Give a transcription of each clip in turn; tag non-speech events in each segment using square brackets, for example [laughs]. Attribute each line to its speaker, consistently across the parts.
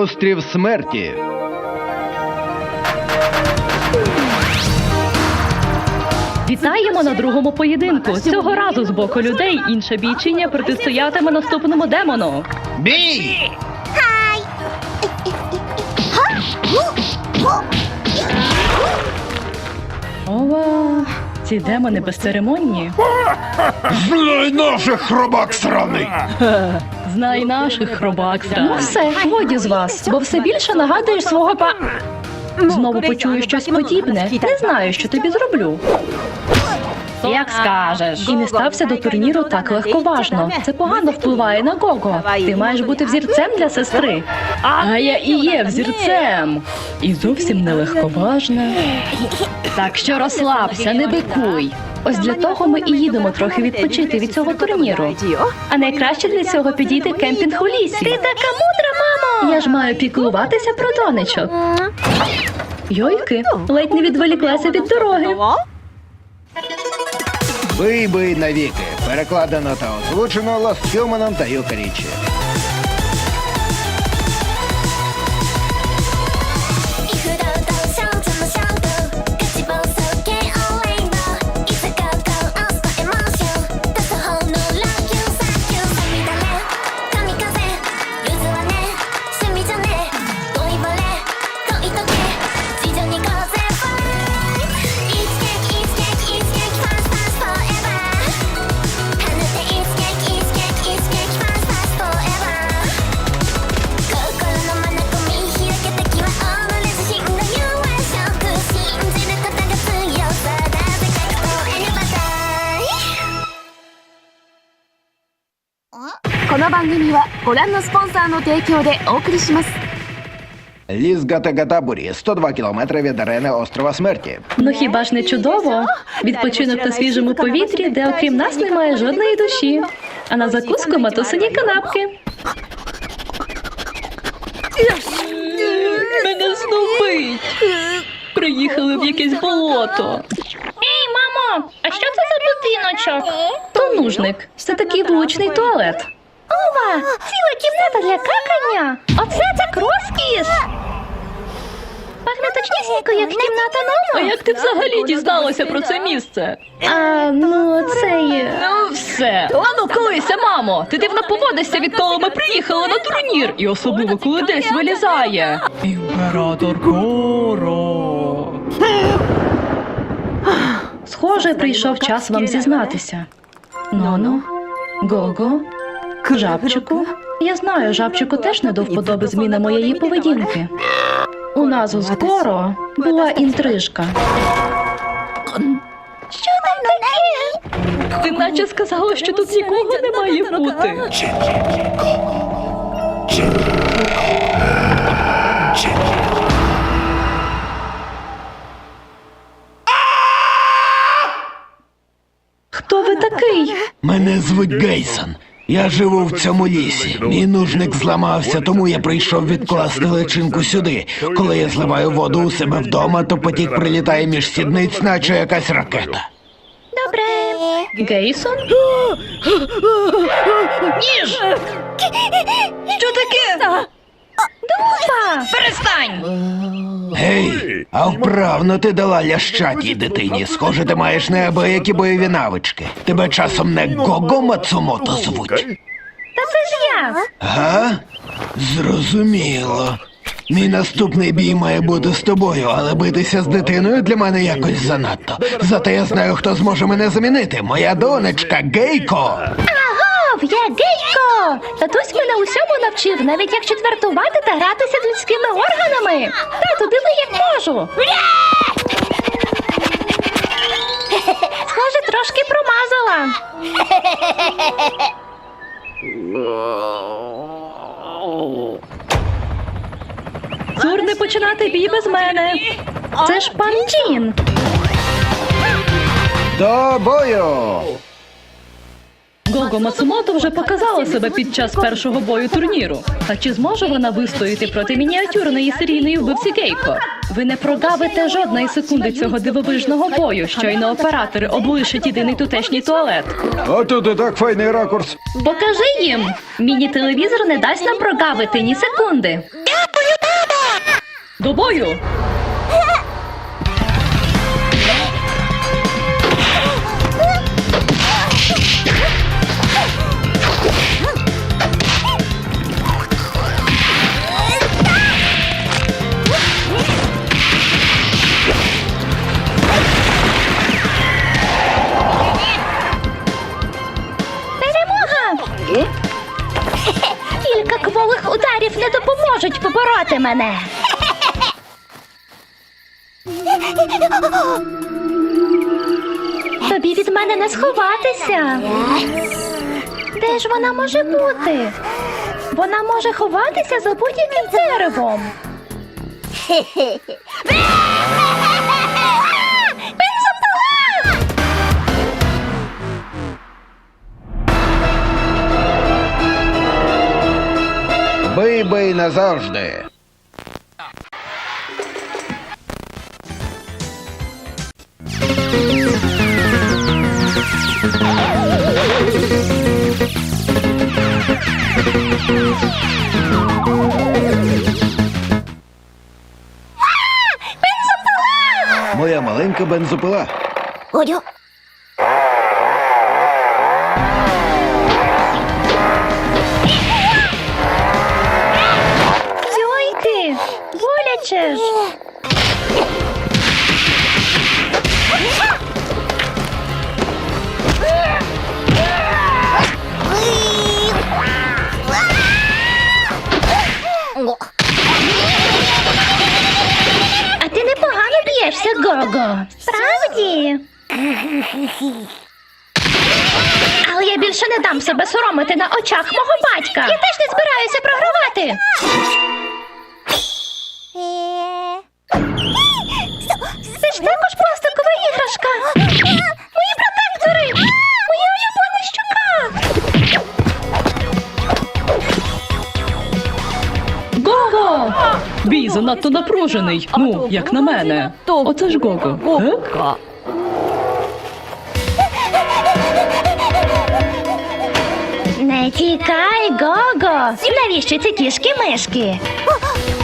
Speaker 1: Острів смерті.
Speaker 2: Вітаємо на другому поєдинку. Цього разу з боку людей інша бійчиня протистоятиме наступному демону.
Speaker 1: Бій!
Speaker 2: Ова, ці демони безцеремонні.
Speaker 1: Знай наших хробак сраний! [laughs]
Speaker 2: Знай наших хробак. Ну все, годі з вас, бо все більше нагадуєш свого па. Знову почую щось подібне. Не знаю, що тобі зроблю. Як скажеш. І не стався до турніру так легковажно. Це погано впливає на Гого. Ти маєш бути взірцем для сестри. А я і є взірцем. І зовсім не легковажна. Так що розслабся, не бикуй. Ось для того ми і їдемо трохи відпочити від цього турніру. А найкраще для цього підійти кемпінг у лісі. Ти така мудра, мамо! Я ж маю піклуватися про донечок. Йойки, ледь не відволіклася від дороги.
Speaker 1: Бий бий навіки. Перекладено та озвучено Ластюманом та Юкарічі.
Speaker 3: 組はご覧のスポンサーの提供でお送りします
Speaker 1: Ліс Гатагатабурі, 102 кілометри від арени острова смерті.
Speaker 2: Ну хіба ж не чудово? Відпочинок на свіжому повітрі, де окрім нас немає жодної душі. А на закуску матусині канапки. Мене знубить. Приїхали в якесь болото. Ей, мамо, а що це за будиночок? То нужник. Це такий вуличний туалет. Ова, ціла кімната для какання. Оце так розкіш. Пахне точнісінько, як кімната Нома. А як ти взагалі дізналася про це місце? А, ну, це є... Ну, все. Ану, колися, мамо. Ти дивно поводишся, відколи ми приїхали на турнір. І особливо, коли десь вилізає. Імператор Коро. Схоже, прийшов час вам зізнатися. Ноно, Гого, Жабчику. Я знаю, жабчику теж не до вподоби зміна моєї поведінки. У нас скоро була інтрижка. Що таке? Ти наче сказала, що тут нікого не має бути. Хто ви такий?
Speaker 4: Мене звуть Гейсон. Я живу в цьому лісі. Мій нужник зламався, тому я прийшов відкласти личинку сюди. Коли я зливаю воду у себе вдома, то потік прилітає між сідниць, наче якась ракета.
Speaker 2: Добре. Гейсон? [gasps] Ніж! Що таке? Перестань!
Speaker 4: Гей, а вправно ти дала лящатій дитині. Схоже, ти маєш неабиякі бойові навички. Тебе часом не Гого Мацумото звуть.
Speaker 2: Та це ж я!
Speaker 4: Га? Зрозуміло. Мій наступний бій має бути з тобою, але битися з дитиною для мене якось занадто. Зате я знаю, хто зможе мене замінити. Моя донечка Гейко.
Speaker 2: Я Гейко! Татусь мене усьому навчив, навіть як четвертувати та гратися з людськими органами. Тату, диви, як можу. Схоже, трошки промазала. Цур не починати бій без мене. Це ж пан Джін.
Speaker 1: До бою!
Speaker 2: Гого Мацумото вже показала себе під час першого бою турніру. А чи зможе вона вистояти проти мініатюрної серійної вбивці Гейко? Ви не прогавите жодної секунди цього дивовижного бою, щойно оператори облишать єдиний тутешній туалет.
Speaker 1: А тут і так файний ракурс.
Speaker 2: Покажи їм! Міні-телевізор не дасть нам прогавити ні секунди. До бою!
Speaker 5: Мене. Тобі від мене не сховатися. Де ж вона може бути? Вона може ховатися за будь-яким деревом. Бензопила!
Speaker 1: Бий бий назавжди. Моя маленька бензопила.
Speaker 5: お б'єшся, Гого. Справді? Але я більше не дам себе соромити на очах мого батька. Я теж не збираюся програвати. Це ж також пластикова іграшка. Мої протектори! Моя улюблена щука!
Speaker 2: Бій занадто напружений. Ну, як на мене. Оце ж Гого.
Speaker 5: Не тікай, Гого! Навіщо ці кішки мишки?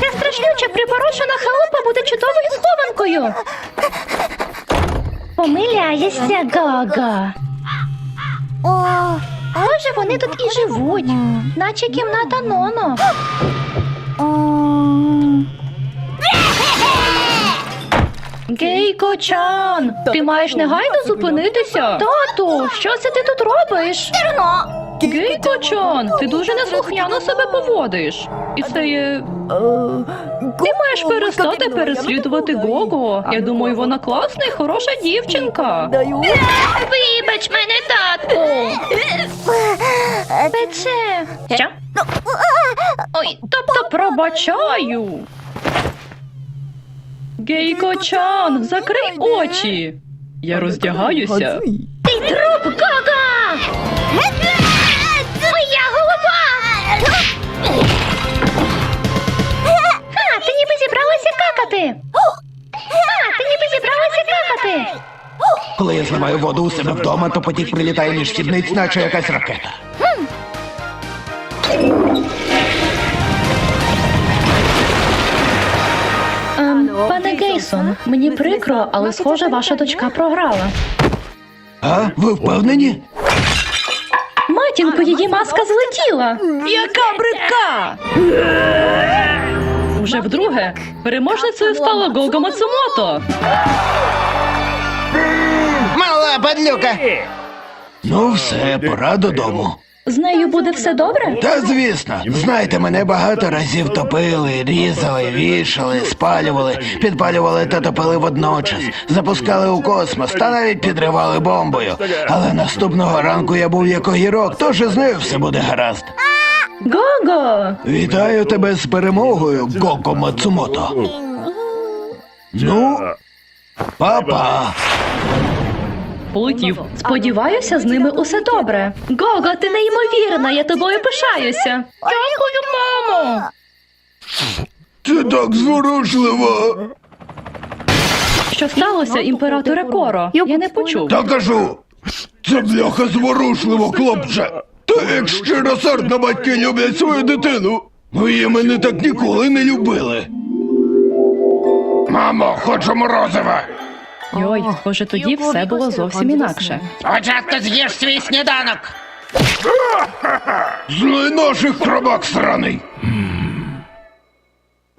Speaker 5: Ця страшнюча припорошена халупа буде чудовою схованкою. Помиляєшся, Гого. Може, вони тут і живуть, наче кімната Ноно.
Speaker 2: Гейко Чан! Ти маєш негайно зупинитися. Тату, що це ти тут робиш? Гейко Чан, ти дуже неслухняно себе поводиш. І це є. Ти маєш перестати переслідувати Гого. Я думаю, вона класна і хороша дівчинка.
Speaker 5: Вибач мене, татку. Пече.
Speaker 2: Що? Ой, тобто пробачаю. Гейко Чан, закрий очі. Я роздягаюся.
Speaker 4: Коли я зливаю воду у себе вдома, то потік прилітає між сідниць, наче якась ракета.
Speaker 2: Ем, пане Гейсон, мені прикро, але схоже, ваша дочка програла.
Speaker 4: А? Ви впевнені?
Speaker 2: Матінко, її маска злетіла. Яка бридка! Уже вдруге переможницею стала Гого Мацумото.
Speaker 1: Падлюка.
Speaker 4: Ну все, пора додому.
Speaker 2: З нею буде все добре?
Speaker 4: Та звісно, знаєте, мене багато разів топили, різали, вішали, спалювали, підпалювали та топили водночас, запускали у космос та навіть підривали бомбою. Але наступного ранку я був як огірок, тож і з нею все буде гаразд.
Speaker 2: Гого!
Speaker 4: Вітаю тебе з перемогою, Гоко Мацумото. Ну, па-па.
Speaker 2: Полетів. Сподіваюся, з ними усе добре. Гого, ти неймовірна, я тобою пишаюся. Дякую, мамо.
Speaker 4: Це так зворушливо.
Speaker 2: Що сталося, імператоре Коро? Я не почув.
Speaker 4: Та кажу, це бляха зворушливо, хлопче. Та як щиросердно батьки люблять свою дитину. Мої мене так ніколи не любили. Мамо, хочу морозива.
Speaker 2: Йой, схоже, тоді все було зовсім інакше.
Speaker 4: Спочатку з'їж свій сніданок. [laughs] Злий наших хробак сраний.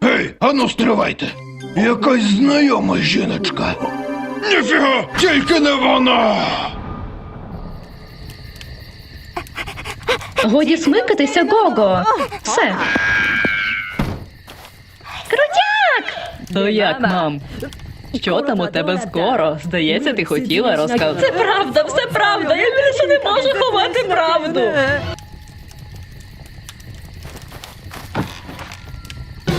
Speaker 4: Гей, ану стривайте. Якась знайома жіночка. Ніфіга, тільки не вона.
Speaker 2: Годі смикатися, Гого. Все. Крутяк! То як, мам? Що там у тебе скоро? Здається, ти хотіла розказати. Це правда, все правда. Я більше не можу ховати правду.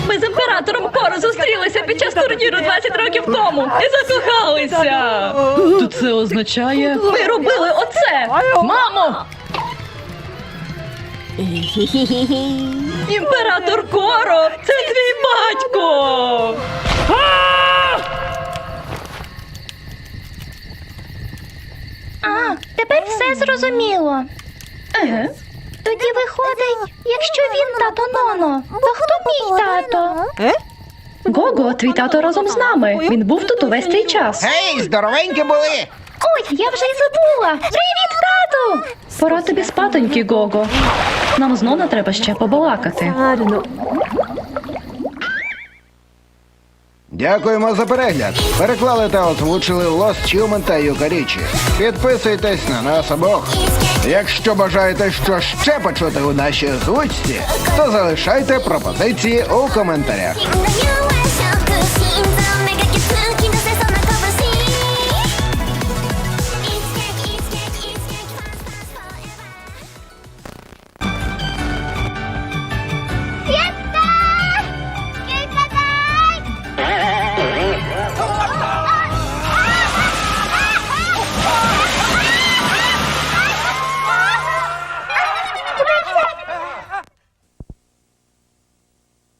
Speaker 2: Ми з імператором Коро зустрілися під час турніру 20 років тому і закохалися. То це означає. Ми робили оце! Мамо! Імператор Коро! Це твій батько!
Speaker 5: Зрозуміло.
Speaker 2: Еге.
Speaker 5: Тоді виходить, якщо він тато Ноно, то хто мій тато?
Speaker 2: Гого, твій тато разом з нами. Він був тут увесь цей час.
Speaker 1: Гей, здоровенькі були!
Speaker 5: Ой, я вже й забула. Привіт, тату!
Speaker 2: Пора тобі спатоньки, Гого. Нам з Нона треба ще побалакати.
Speaker 1: Дякуємо за перегляд. Переклали та озвучили Лос Чумен та Юкарічі. Підписуйтесь на нас обох. Якщо бажаєте що ще почути у нашій озвучці, то залишайте пропозиції у коментарях.